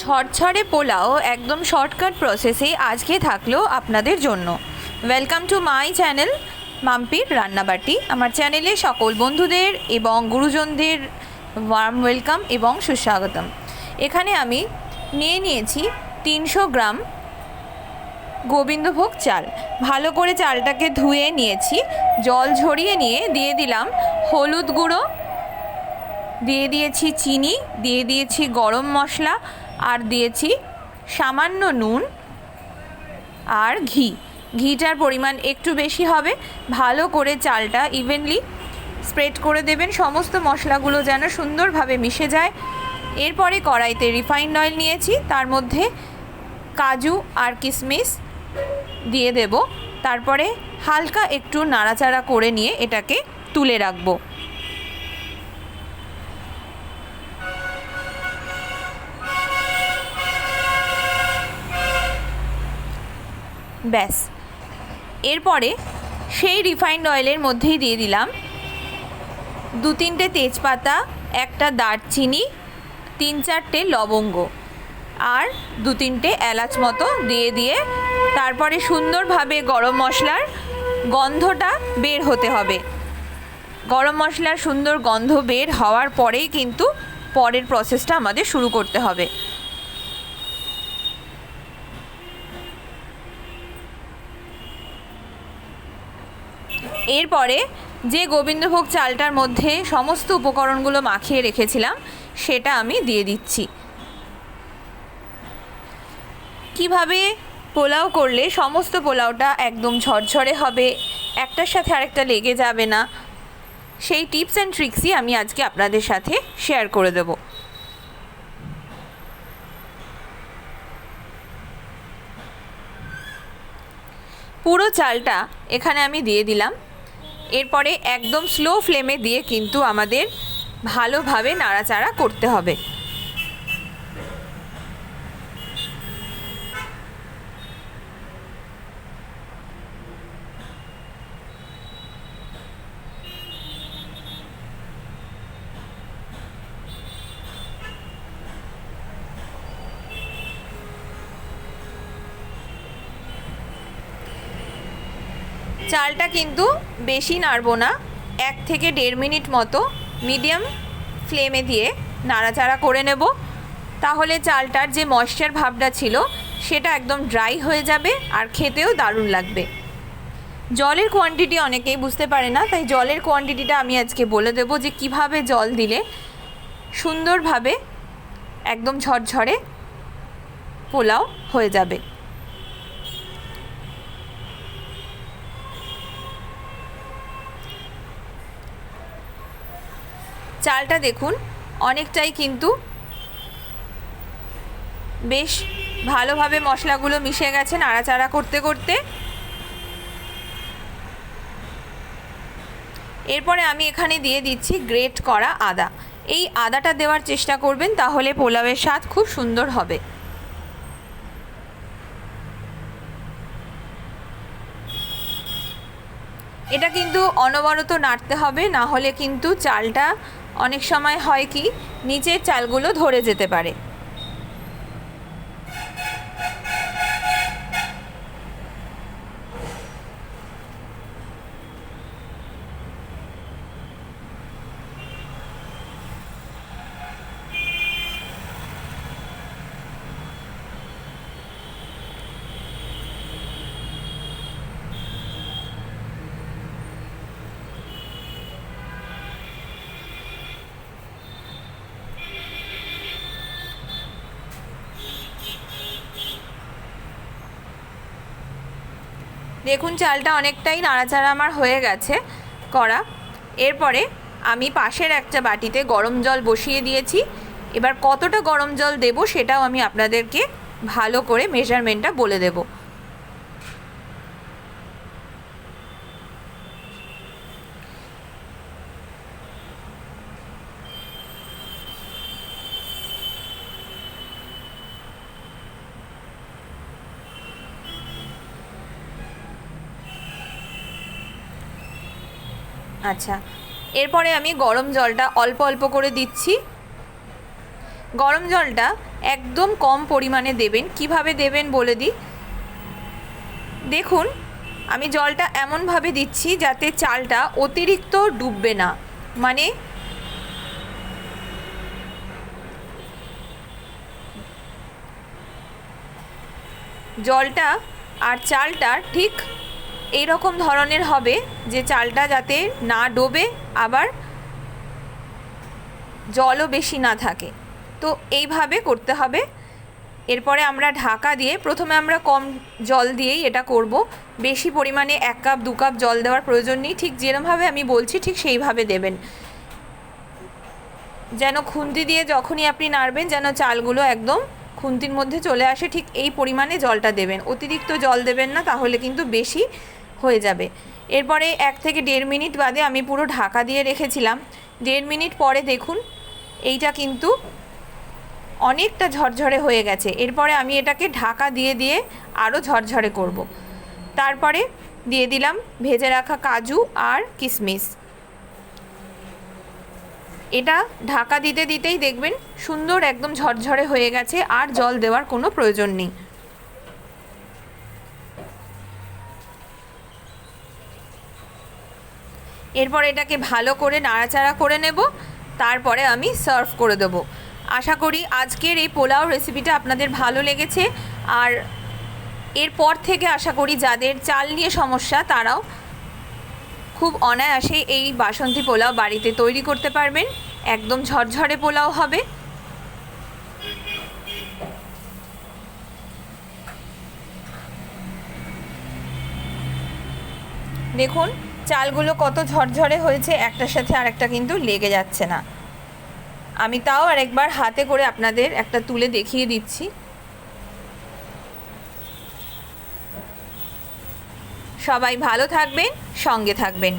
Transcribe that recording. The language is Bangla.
ঝরঝরে পোলাও একদম শর্টকাট প্রসেসে আজকে থাকল আপনাদের জন্য। ওয়েলকাম টু মাই চ্যানেল মাম্পির রান্নাবাটি। আমার চ্যানেলে সকল বন্ধুদের এবং গুরুজনদের ওয়ার্ম ওয়েলকাম এবং সুস্বাগতম। এখানে আমি নিয়ে নিয়েছি তিনশো গ্রাম গোবিন্দভোগ চাল। ভালো করে চালটাকে ধুয়ে নিয়েছি, জল ঝরিয়ে নিয়ে দিয়ে দিলাম হলুদ গুঁড়ো দিয়ে দিয়েছি চিনি, দিয়ে দিয়েছি গরম মশলা আর দিয়েছি সামান্য নুন আর ঘি। ঘিটার পরিমাণ একটু বেশি হবে। ভালো করে চালটা ইভেনলি স্প্রেড করে দেবেন। সমস্ত মশলাগুলো যেন সুন্দরভাবে মিশে যায়। এরপরে কড়াইতে রিফাইন্ড অয়েল নিয়েছি। তার মধ্যে কাজু আর কিশমিশ দিয়ে দেব। তারপরে হালকা একটু নাড়াচাড়া করে নিয়ে এটাকে তুলে রাখব। ব্যাস। এরপরে সেই রিফাইন্ড অয়েলের মধ্যেই দিয়ে দিলাম দু তিনটে তেজপাতা, একটা দারচিনি, তিন চারটে লবঙ্গ আর দু তিনটে এলাচ মতো দিয়ে দিয়ে তারপরে সুন্দরভাবে গরম মশলার গন্ধটা বের হতে হবে। গরম মশলার সুন্দর গন্ধ বের হওয়ার পরেই কিন্তু পরের প্রসেসটা আমাদের শুরু করতে হবে। এরপরে যে গোবিন্দভোগ চালটার মধ্যে সমস্ত উপকরণগুলো মাখিয়ে রেখেছিলাম, সেটা আমি দিয়ে দিচ্ছি। কীভাবে পোলাও করলে সমস্ত পোলাওটা একদম ঝরঝরে হবে, একটার সাথে আরেকটা লেগে যাবে না, সেই টিপস অ্যান্ড ট্রিক্সই আমি আজকে আপনাদের সাথে শেয়ার করে দেবো। পুরো চালটা এখানে আমি দিয়ে দিলাম। এরপরে একদম স্লো ফ্লেমে দিয়ে কিন্তু আমাদের ভালোভাবে নাড়াচাড়া করতে হবে। চালটা কিন্তু বেশি নাড়বো না, এক থেকে দেড় মিনিট মতো মিডিয়াম ফ্লেমে দিয়ে নাড়াচাড়া করে নেব। তাহলে চালটার যে ময়শ্চার ভাবটা ছিল, সেটা একদম ড্রাই হয়ে যাবে আর খেতেও দারুণ লাগবে। জলের কোয়ান্টিটি অনেকেই বুঝতে পারে না, তাই জলের কোয়ান্টিটিটা আমি আজকে বলে দেবো যে কীভাবে জল দিলে সুন্দরভাবে একদম ঝরঝরে পোলাও হয়ে যাবে। চালটা দেখুন, অনেকটাই কিন্তু বেশ ভালোভাবে মশলাগুলো মিশে গেছে নাড়াচাড়া করতে করতে। এরপরে আমি এখানে দিয়ে দিচ্ছি গ্রেট করা আদা। এই আদাটা দেওয়ার চেষ্টা করবেন, তাহলে পোলাওয়ের স্বাদ খুব সুন্দর হবে। এটা কিন্তু অনবরত নাড়তে হবে, না হলে কিন্তু চালটা অনেক সময় হয় কি নিচের চালগুলো ধরে যেতে পারে। দেখুন, চালটা অনেকটাই নাড়াচাড়া আমার হয়ে গেছে করা। এরপরে আমি পাশের একটা বাটিতে গরম জল বসিয়ে দিয়েছি। এবার কতটা গরম জল দেব সেটাও আমি আপনাদেরকে ভালো করে মেজারমেন্টটা বলে দেবো। আচ্ছা। এরপরে আমি গরম জলটা অল্প অল্প করে দিচ্ছি। গরম জলটা একদম কম পরিমাণে দেবেন। কীভাবে দেবেন বলে দিই? দেখুন, আমি জলটা এমনভাবে দিচ্ছি যাতে চালটা অতিরিক্ত ডুববে না। মানে জলটা আর চালটা ঠিক এই রকম ধরনের হবে যে চালটা যাতে না ডোবে, আবার জলও বেশি না থাকে। তো এইভাবে করতে হবে। এরপরে আমরা ঢাকা দিয়ে প্রথমে আমরা কম জল দিয়েই এটা করব। বেশি পরিমাণে এক কাপ, দু কাপ জল দেওয়ার প্রয়োজন নেই। ঠিক যেরমভাবে আমি বলছি, ঠিক সেইভাবে দেবেন। যেন খুন্তি দিয়ে যখনই আপনি নাড়বেন, যেন চালগুলো একদম খুন্তির মধ্যে চলে আসে, ঠিক এই পরিমাণে জলটা দেবেন। অতিরিক্ত জল দেবেন না, তাহলে কিন্তু বেশি হয়ে যাবে। এরপরে এক থেকে দেড় মিনিট বাদে আমি পুরো ঢাকা দিয়ে রেখেছিলাম। দেড় মিনিট পরে দেখুন, এইটা কিন্তু অনেকটা ঝরঝরে হয়ে গেছে। এরপরে আমি এটাকে ঢাকা দিয়ে দিয়ে আরও ঝরঝরে করব। তারপরে দিয়ে দিলাম ভেজে রাখা কাজু আর কিশমিশ এটা ঢাকা দিতে দিতেই দেখবেন সুন্দর একদম ঝরঝরে হয়ে গেছে, আর জল দেওয়ার কোনো প্রয়োজন নেই। এরপর এটাকে ভালো করে নাড়াচাড়া করে নেব, তারপরে আমি সার্ভ করে দেব। আশা করি আজকের এই পোলাও রেসিপিটা আপনাদের ভালো লেগেছে, আর এরপর থেকে আশা করি যাদের চাল নিয়ে সমস্যা তারাও খুব অনায়াসে এই বাসন্তী পোলাও বাড়িতে তৈরি করতে পারবেন। একদম ঝরঝরে পোলাও হবে। দেখুন, চালগুলো কত ঝরঝরে হয়েছে, একটার সাথে আরেকটা কিন্তু লেগে যাচ্ছে না। আমি তাও আরেকবার হাতে করে আপনাদের একটা তুলে দেখিয়ে দিচ্ছি। সবাই ভালো থাকবেন সঙ্গে থাকবেন।